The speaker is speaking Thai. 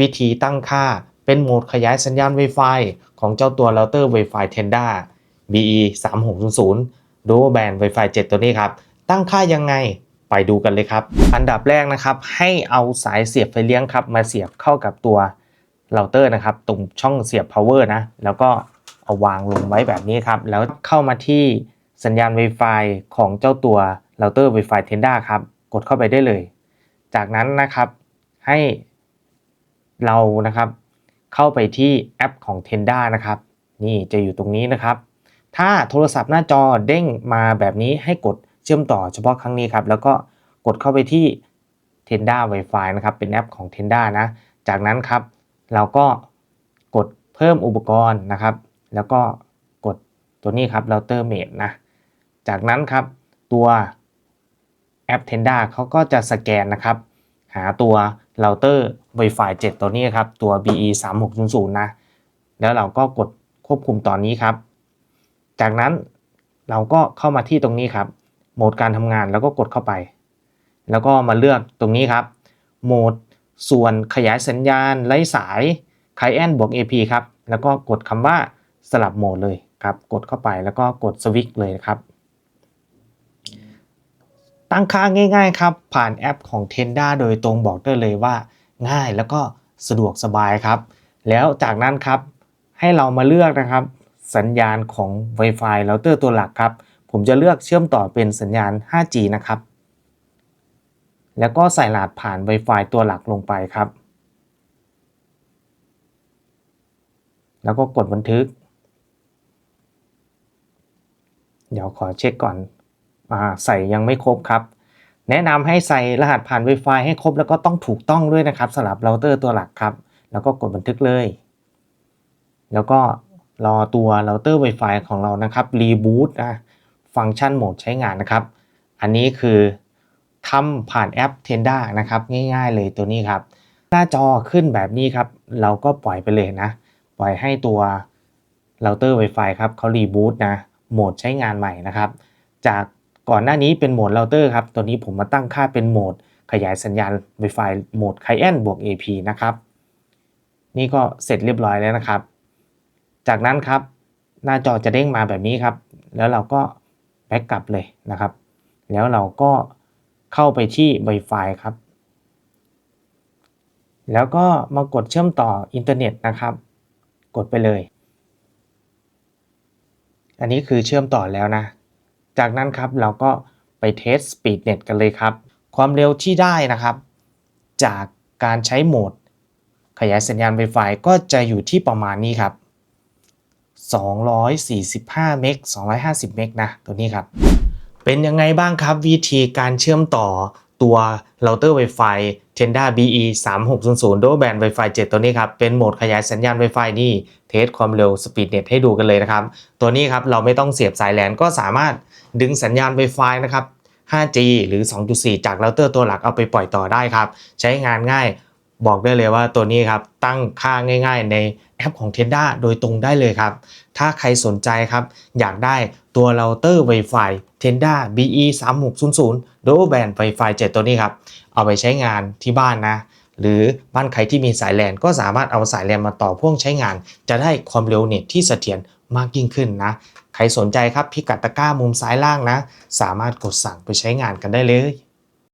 วิธีตั้งค่าเป็นโหมดขยายสัญญาณ Wi-Fi ของเจ้าตัวเราเตอร์ Wi-Fi Tenda BE 3600 Dual Band Wi-Fi 7 ตัวนี้ครับ ตั้งค่ายังไงไปดูกันเลยครับ อันดับแรกนะครับ ให้เอาสายเสียบไฟเลี้ยงครับ มาเสียบเข้ากับตัวเราเตอร์นะครับตรงช่องเสียบ power นะ แล้วก็เอาวางลงไว้แบบนี้ครับ แล้วเข้ามาที่สัญญาณ Wi-Fi ของเจ้าตัวเราเตอร์ Wi-Fi Tenda ครับ กดเข้าไปได้เลย จากนั้นนะครับให้ เรานะครับ เข้าไปที่แอปของ Tenda นะครับ นี่จะอยู่ตรงนี้นะครับ ถ้าโทรศัพท์หน้าจอเด้งมาแบบนี้ให้กดเชื่อมต่อเฉพาะครั้งนี้ครับ แล้วก็กดเข้าไปที่ Tenda Wi-Fi นะครับ เป็นแอปของ Tenda นะ จากนั้นครับ เราก็กดเพิ่มอุปกรณ์นะครับ แล้วก็กดตัวนี้ครับ router mate นะ จากนั้นครับตัวแอป Tenda เขาก็จะสแกนนะครับ หาตัวเราเตอร์ Wi-Fi 7 ตัวนี้ครับ ตัว BE 3600นะ แล้วเราก็กดควบคุมตอนนี้ครับ จากนั้นเราก็เข้ามาที่ตรงนี้ครับ โหมดการทำงานแล้วก็กดเข้าไป แล้วก็มาเลือกตรงนี้ครับ โหมดส่วนขยายสัญญาณไร้สาย Client บวก AP ครับ แล้วก็กดคำว่าสลับโหมดเลยครับ กดเข้าไปแล้วก็กดสวิตช์เลยครับ ตั้งค่าง่าย ๆ ครับ ผ่านแอปของ Tenda โดยตรงบอกได้เลยว่า ง่ายแล้วก็สะดวกสบายครับ แล้วจากนั้นครับให้เรามาเลือกนะครับ สัญญาณของ Wi-Fi เราเตอร์ตัวหลักครับ ผมจะเลือกเชื่อมต่อเป็นสัญญาณ 5G นะครับ แล้วก็ใส่รหัสผ่าน Wi-Fi ตัวหลักลงไปครับ แล้วก็กดบันทึก เดี๋ยวขอเช็คก่อน ใส่ยังไม่ครบครับ แนะนำให้ใส่รหัสผ่าน Wi-Fi ให้ครบแล้วก็ต้องถูกต้องด้วยนะครับสำหรับเราเตอร์ตัวหลักครับ แล้วก็กดบันทึกเลย แล้วก็รอตัวเราเตอร์ Wi-Fi ของเรานะครับรีบูตนะฟังก์ชันโหมดใช้งานนะครับ อันนี้คือทำผ่านแอป Tenda นะครับ ง่ายๆเลยตัวนี้ครับ หน้าจอขึ้นแบบนี้ครับ เราก็ปล่อยไปเลยนะ ปล่อยให้ตัวเราเตอร์ Wi-Fi ครับเขารีบูตนะโหมดใช้งานใหม่นะครับ จาก ก่อนหน้านี้เป็นโหมดเราเตอร์ครับตัวนี้ผมมาตั้งค่าเป็นโหมด ขยายสัญญาณ Wi-Fi โหมด Client บวก AP นะครับ นี่ก็เสร็จเรียบร้อยแล้วนะครับ จากนั้นครับหน้าจอจะเด้งมาแบบนี้ครับ แล้วเราก็แบ็กกลับเลยนะครับ แล้วเราก็เข้าไปที่ Wi-Fi ครับ แล้วก็มากดเชื่อมต่ออินเทอร์เน็ตนะครับ กดไปเลย อันนี้คือเชื่อมต่อแล้วนะ จากนั้นครับเราก็ไปเทส Speed Net กันเลยครับ ความเร็วที่ได้นะครับ จากการใช้โหมด ขยายสัญญาณ Wi-Fi ก็จะอยู่ที่ประมาณนี้ครับ 245 เมก 250 เมกนะ ตัวนี้ครับ เป็นยังไงบ้างครับวิธีการเชื่อมต่อ ตัวเราเตอร์ Wi-Fi Tenda BE 3600 Dual Band Wi-Fi 7 ตัวนี้ครับ เป็นโหมดขยายสัญญาณ Wi-Fi นี่ เทสความเร็ว Speed Net ให้ดูกันเลยนะครับ ตัวนี้ครับ เราไม่ต้องเสียบสายแลนก็สามารถดึงสัญญาณ Wi-Fi นะครับ 5G หรือ 2.4 จากเราเตอร์ตัวหลักเอาไปปล่อยต่อได้ครับ ใช้งานง่าย บอกได้เลยว่าตัวนี้ครับตั้งค่าง่าย ๆ ในแอปของ Tenda โดยตรงได้เลยครับ ถ้าใครสนใจครับอยากได้ตัวเราเตอร์ Wi-Fi Tenda BE 3600 Dual Band Wi-Fi 7 ตัวนี้ครับ เอาไปใช้งานที่บ้านนะ หรือบ้านใครที่มีสายแลนก็สามารถเอาสายแลนมาต่อพ่วงใช้งาน จะได้ความเร็วเน็ตที่เสถียรมากยิ่งขึ้นนะ ใครสนใจครับพิกัดตะกร้ามุมซ้ายล่างนะ สามารถกดสั่งไปใช้งานกันได้เลย